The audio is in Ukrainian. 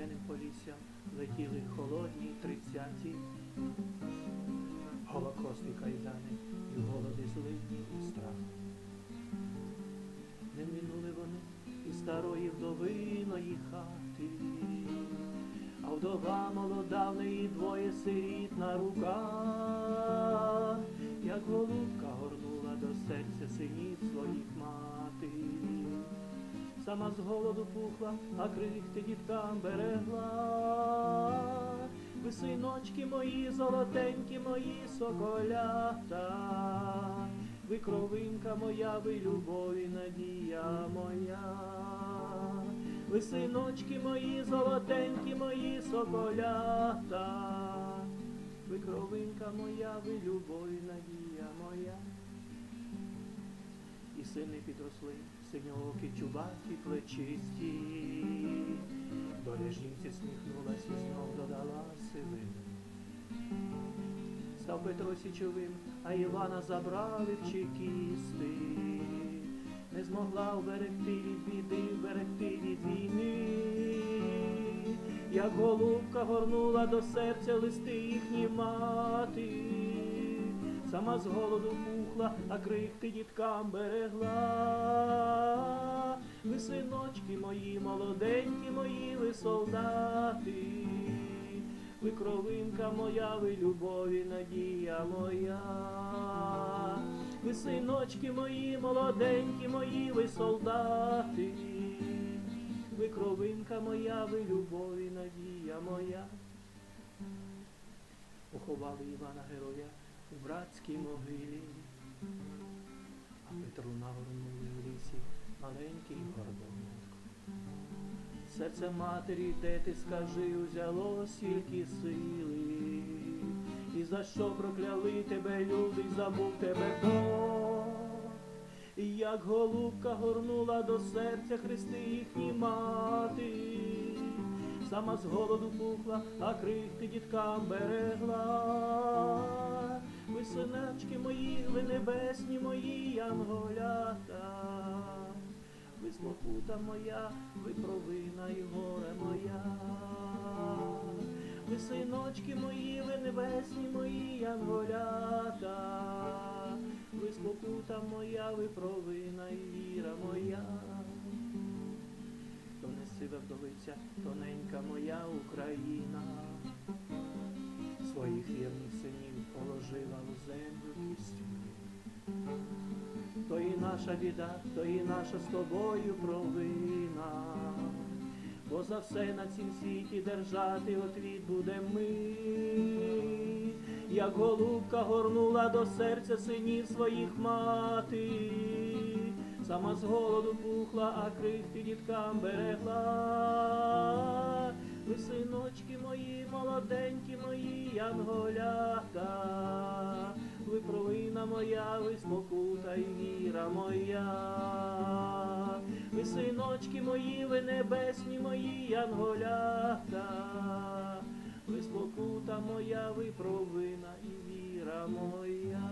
південним поліссям летіли холодні тридцяті. Голокост і кайдани, і голоди злидні і страх. Не минули вони і старої вдовиної хати, а вдова молода в неї двоє сиріт на руках, як голубка горнула до серця синів. Сама з голоду пухла, а крихти діткам берегла. Ви синочки мої, золотенькі мої соколята, ви кровинка моя, ви любові, надія моя. Ви синочки мої, золотенькі мої соколята, ви кровинка моя, ви любові, надія моя. І сини підросли, синьоокі, чубаті, плечисті. Жінці сміхнулась і знов додала сили. Став Петро січовим, а Івана забрали в чекісти. Не змогла вберегти від біди, вберегти від війни. Як голубка горнула до серця листи їхні мати. Сама з голоду пухла, а крихти діткам берегла. Ви синочки мої, молоденькі мої, ви солдати. Ви кровинка моя, ви любові, надія моя. Ви синочки мої, молоденькі мої, ви солдати. Ви кровинка моя, ви любові, надія моя. Поховали Івана Героя у братській могилі, а Петру нагорнули в лісі маленький горбунок. Серце матері, де ти скажи, узяло стільки сили, і за що прокляли тебе люди, забув тебе Бог. І як голубка горнула до серця хрести їхні мати, сама з голоду пухла, а крихти діткам берегла. Небесні мої янголята, ви спокута моя, ви провина і горе моя. Ви синочки мої, ви небесні мої янголята, ви спокута моя, ви провина і віра моя. То не сива вдовиця, тоненька моя Україна, наша біда, то і наша з тобою провина. Бо за все на цім світі держати отвіт будем ми, як голубка горнула до серця синів своїх мати, сама з голоду пухла, а крихти діткам берегла. Ви синочки мої, молоденькі мої янголята, ви провина моя, ви спокута і віра моя. Ви синочки мої, ви небесні мої янголята, ви спокута моя, ви провина і віра моя.